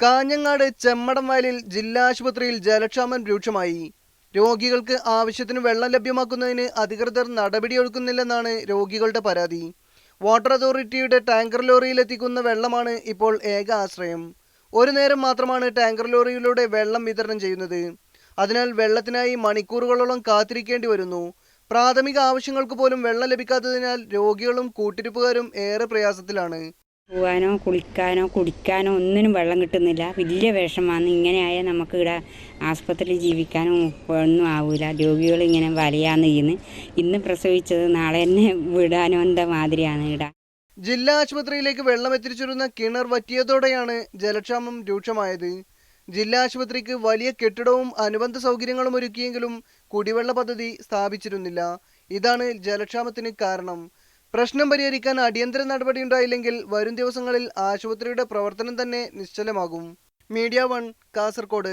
കാഞ്ഞങ്ങാട് ചെമ്മടം വയലിൽ ജില്ലാ ആശുപത്രിയിൽ ജലക്ഷാമം രൂക്ഷമായി. രോഗികൾക്ക് ആവശ്യത്തിന് വെള്ളം ലഭ്യമാക്കുന്നതിന് അധികൃതർ നടപടിയെടുക്കുന്നില്ലെന്നാണ് രോഗികളുടെ പരാതി. വാട്ടർ അതോറിറ്റിയുടെ ടാങ്കർ ലോറിയിൽ എത്തിക്കുന്ന വെള്ളമാണ് ഇപ്പോൾ ഏക ആശ്രയം. ഒരു നേരം മാത്രമാണ് ടാങ്കർ ലോറിയിലൂടെ വെള്ളം വിതരണം ചെയ്യുന്നത്. അതിനാൽ വെള്ളത്തിനായി മണിക്കൂറുകളോളം കാത്തിരിക്കേണ്ടി വരുന്നു. പ്രാഥമിക ആവശ്യങ്ങൾക്ക് പോലും വെള്ളം ലഭിക്കാത്തതിനാൽ രോഗികളും കൂട്ടിരിപ്പുകാരും ഏറെ പ്രയാസത്തിലാണ്. പോകാനോ കുളിക്കാനോ കുടിക്കാനോ ഒന്നിനും വെള്ളം കിട്ടുന്നില്ല. വലിയ വിഷമാണ്. ഇങ്ങനെയായാൽ നമുക്ക് ഇവിടെ ആസ്പത്രിയിൽ ജീവിക്കാനോ ഒന്നും ആവില്ല രോഗികൾ ഇങ്ങനെ വലയാന്ന് ചെയ്യുന്നു ഇന്ന് പ്രസവിച്ചത് നാളെ തന്നെ വിടാനോ എന്താ മാതിരിയാണ് ഇവിടെ. ജില്ലാ ആശുപത്രിയിലേക്ക് വെള്ളം എത്തിച്ചിരുന്ന കിണർ വറ്റിയതോടെയാണ് ജലക്ഷാമം രൂക്ഷമായത്. ജില്ലാ ആശുപത്രിക്ക് വലിയ കെട്ടിടവും അനുബന്ധ സൗകര്യങ്ങളും ഒരുക്കിയെങ്കിലും കുടിവെള്ള പദ്ധതി സ്ഥാപിച്ചിരുന്നില്ല. ഇതാണ് ജലക്ഷാമത്തിന് കാരണം. പ്രശ്നം പരിഹരിക്കാൻ അടിയന്തര നടപടി ഉണ്ടായില്ലെങ്കിൽ വരും ദിവസങ്ങളിൽ ആശുപത്രിയുടെ പ്രവർത്തനം തന്നെ നിശ്ചലമാകും. Media one Kasaragod